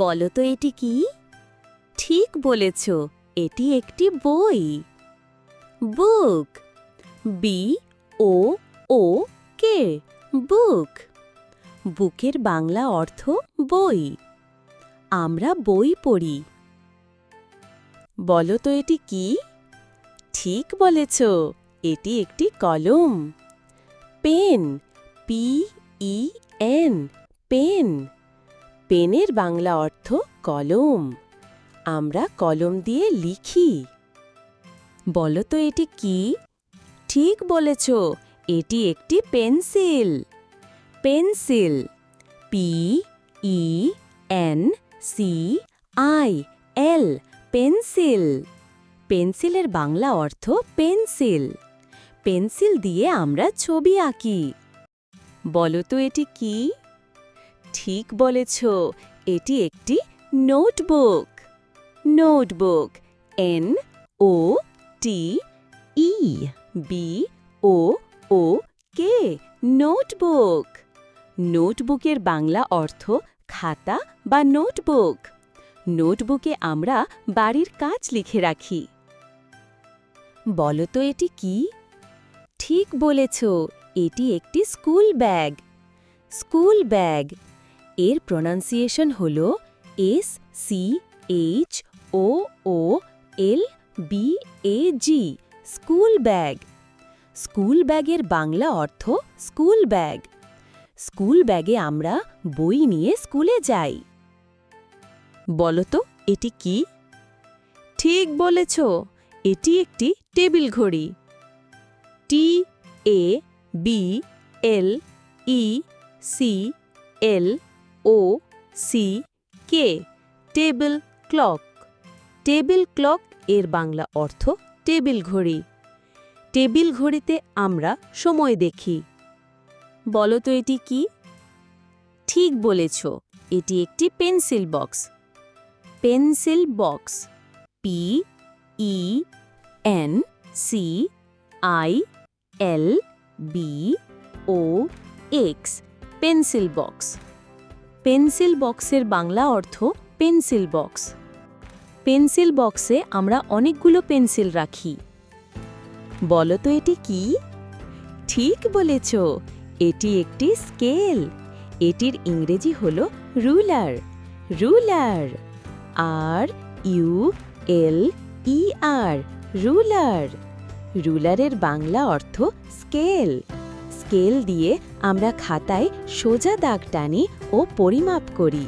বলো তো এটি কি? ঠিক বলেছ, এটি একটি বই। Book. B O O K book. বুকের বাংলা অর্থ বই। আমরা বই পড়ি। বলো তো এটি কি? ঠিক বলেছ, এটি একটি কলম। Pen. P E N pen. পেনের বাংলা অর্থ কলম। আমরা কলম দিয়ে লিখি। বলো তো এটি কি? ঠিক বলেছ, এটি একটি pencil. Pencil P E N C I L pencil. পেন্সিলের বাংলা অর্থ পেন্সিল। পেন্সিল দিয়ে আমরা ছবি আঁকি। বলো তো এটি কি? ঠিক বলেছ, এটি একটি notebook. Notebook, N, O, T, E, B, O O, K, notebook. নোটবুকের Bangla অর্থ খাতা বা নোটবুক। নোটবুকে আমরা বাড়ির কাজ লিখে রাখি। বলো তো এটি কি? ঠিক বলেছ, এটি একটি স্কুল ব্যাগ। স্কুল ব্যাগ এর প্রনাউন্সিয়েশন হল S C H O O L B A G school bag school ব্যাগের বাংলা অর্থ স্কুল ব্যাগ স্কুল ব্যাগে আমরা বই নিয়ে স্কুলে যাই। বলো তো, এটি কি? ঠিক বলেছ, এটি একটি টেবিল ঘড়ি। T A B L E C L O C K table clock table clock এর বাংলা অর্থ টেবিল ঘড়ি। টেবিল ঘড়িতে আমরা সময় দেখি। বলো তো এটি কি? ঠিক বলেছ, এটি একটি pencil box pencil box P E N C I L B O X pencil box pencil বক্সের বাংলা অর্থ পেন্সিল বক্স। পেন্সিল বক্সে আমরা অনেকগুলো পেন্সিল রাখি। বলো তো এটি কি? ঠিক বলেছ, এটি একটি স্কেল। এটির ইংরেজি হল ruler. Ruler. R, U, L, E, R, ruler. রুলারের Bangla অর্থ স্কেল। স্কেল দিয়ে আমরা খাতায় সোজা দাগ টানি ও পরিমাপ করি।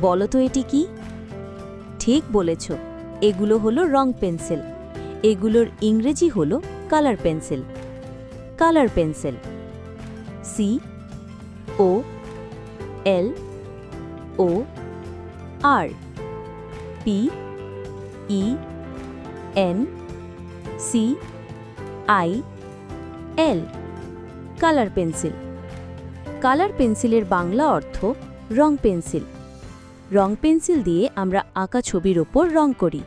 বলো তো এটি কি? ঠিক বলেছ। এগুলো হলো রং পেন্সিল। এগুলোর ইংরেজি হল colour pencil. Colour pencil. C O L O R P E N C I L colour pencil. Colour পেন্সিলের বাংলা অর্থ রং পেন্সিল। রং পেন্সিল দিয়ে আমরা আঁকা ছবির ওপর রং করি।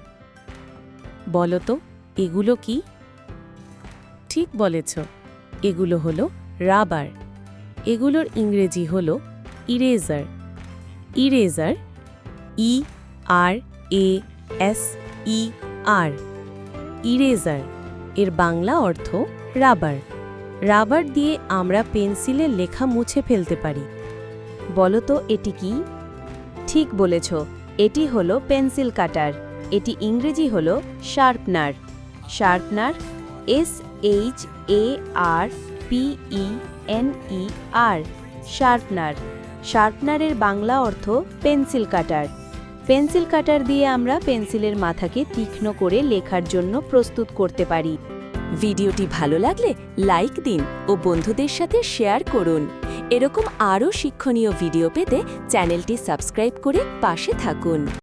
বলো তো, এগুলো কি? ঠিক বলেছ। এগুলো হলো রাবার। এগুলোর ইংরেজি হলো eraser. Eraser, E R A S E R. Eraser, এর বাংলা অর্থ রাবার। রাবার দিয়ে আমরা পেন্সিলে লেখা মুছে ফেলতে পারি। বলো তো, এটি কি? ঠিক বলেছ, এটি হলো পেন্সিল কাটার, এটি ইংরেজি হলো sharpener. Sharpener, S H A R P E N E R, sharpener. শার্পনারের Bangla অর্থ পেন্সিল কাটার। পেন্সিল কাটার দিয়ে আমরা পেন্সিলের মাথাকে তীক্ষ্ণ করে লেখার জন্য প্রস্তুত করতে পারি। ভিডিওটি ভালো লাগলে লাইক দিন ও বন্ধুদের সাথে শেয়ার করুন। এরকম আরও শিক্ষণীয় ভিডিও পেতে চ্যানেলটি সাবস্ক্রাইব করে পাশে থাকুন।